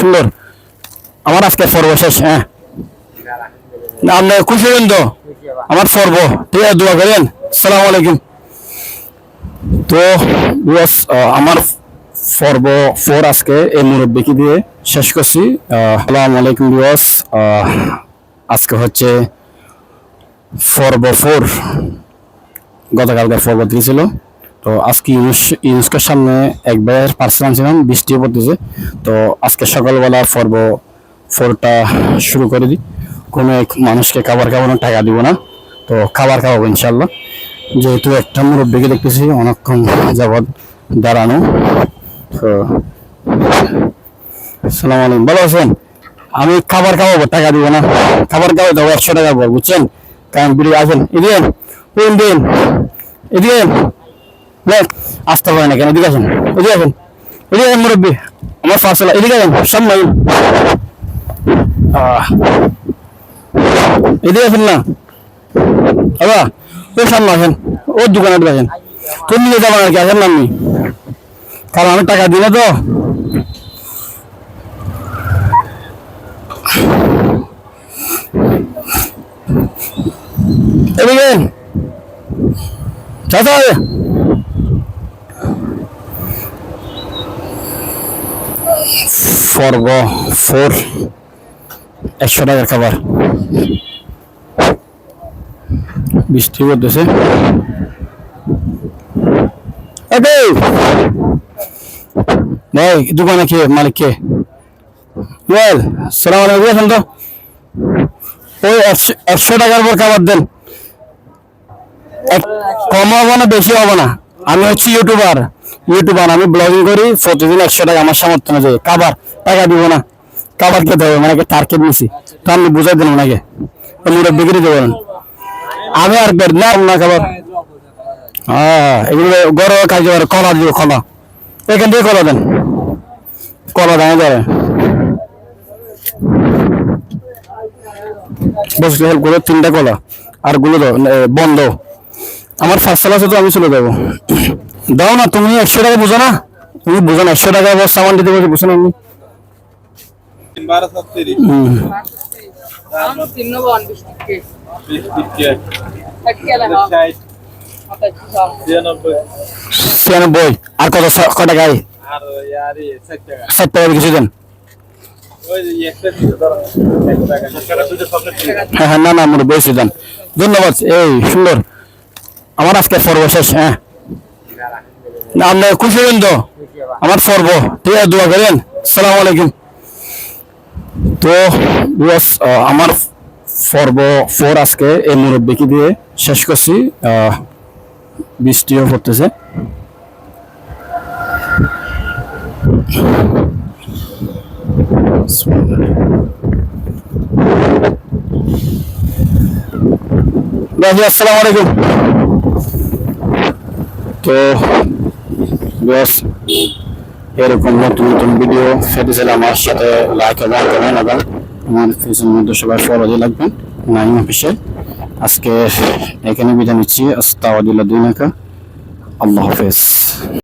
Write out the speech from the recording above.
সুন্দর। আমার আজকে পর্ব শেষ হ্যাঁ। আপনি খুশি হবেন তো? আমার পর্ব, ঠিক আছে, দোয়া করেন। সালাম আলাইকুম। তো আমার পর্ব ফোর আজকে এই মুরব্বীকে দিয়ে শেষ করছি। আসসালামু আলাইকুম বিকজ আজকে হচ্ছে পর্ব ফোর গতকালকে পর্ব থ্রি ছিল। তো আজকে ইউনুস ইউনুস্কের সামনে একবার পার্সেল আনছিলাম বৃষ্টিও পড়তেছে। তো আজকে সকালবেলা পর্ব ফোরটা শুরু করে দিই। কোনো এক মানুষকে খাবার খাওয়ানোর টাকা দিব না। তো খাবার খাওয়াবো ইনশাল্লাহ যেহেতু একটা মুরব্বীকে দেখতেছি, অনেকক্ষণ যাবৎ দাঁড়ানো। তো সালাম আলাইকুম। ভালো আছেন? আমি খাবার খাওয়াবো, টাকা দিব না। খাবার খাওয়াই দেবো একশো টাকা বুঝছেন? কারণ বিড়ি আসেন এদিকে দিন? এদিকে আসতে পারে না কেন এদিকে আসেন এদিকে আসেন। এদিকে আসেন মুরব্বী, আমার পার্সেল এদিকে আসেন, সামনে এদিকে আসেন না। বাবা ওই সামনে আসেন, ওর দোকানে আসেন। তুমি নিয়ে যাবেন আর কি, আসেন না আপনি। কারণ আমি টাকা দিলে তো এদিকে চাচা ফর্গ ফোর একশো টাকার খাবার। বৃষ্টি করতেছে ভাই! দোকানে কে? মালিক কে? ওয়েল সালাম তো। ওই একশো টাকার পর খাবার দেন। কম হবে না, বেশি হবে না। আমি হচ্ছি ইউটিউবার। ইউটিউবার, আমি ব্লগিং করি, প্রতিদিন একশো টাকা আমার সামর্থ্য অনুযায়ী। খাবার টাকা দিব না। কাবার খেতে হবে মানে টার্গেট নিছি। তো আমি বুঝাই দিলাম ওনাকে। মুরব্বী করে দেবেন আমি আর বের না না খাবার। হ্যাঁ এগুলো গরম কাজ করে কলা দিব, কলা। এখান থেকে কলা দেন। কলা দেন ধরে বসলে হেল্প করে তিনটা কলা। আরগুলো বন্ধ। আমার ফার্স্ট আছে তো আমি চলে যাব। দাও না, তুমি একশো টাকা বুঝো না। তুমি বুঝো না, একশো টাকা বস সামান দিতে বলছি বুঝো না। আমি আর হ্যাঁ হ্যাঁ না না আমার ধন্যবাদ, এই সুন্দর। আমার আজকে পর্ব শেষ হ্যাঁ। না, আপনি খুশি হবেন তো? আমার পর্ব, ঠিক আছে, দোয়া করেন। সালাম আলাইকুম। তো আমার পর্ব ফোর আজকে এই মুরব্বীকে দিয়ে শেষ করছি। বৃষ্টিও পড়তেছে। আসসালামু আলাইকুম। তো বস, এরকম নতুন নতুন ভিডিও চাইলে আমার সাথে লাইক এবং কমেন্ট এবং আমার ফেসবুক মধ্যে সবাই ফলো দিয়ে লাগবেন নাইম অফিসিয়াল। আজকে এখানে বিদায় নিচ্ছি। আস্তাওয়াদিল্লা দুই নাকা আল্লাহ হাফেজ।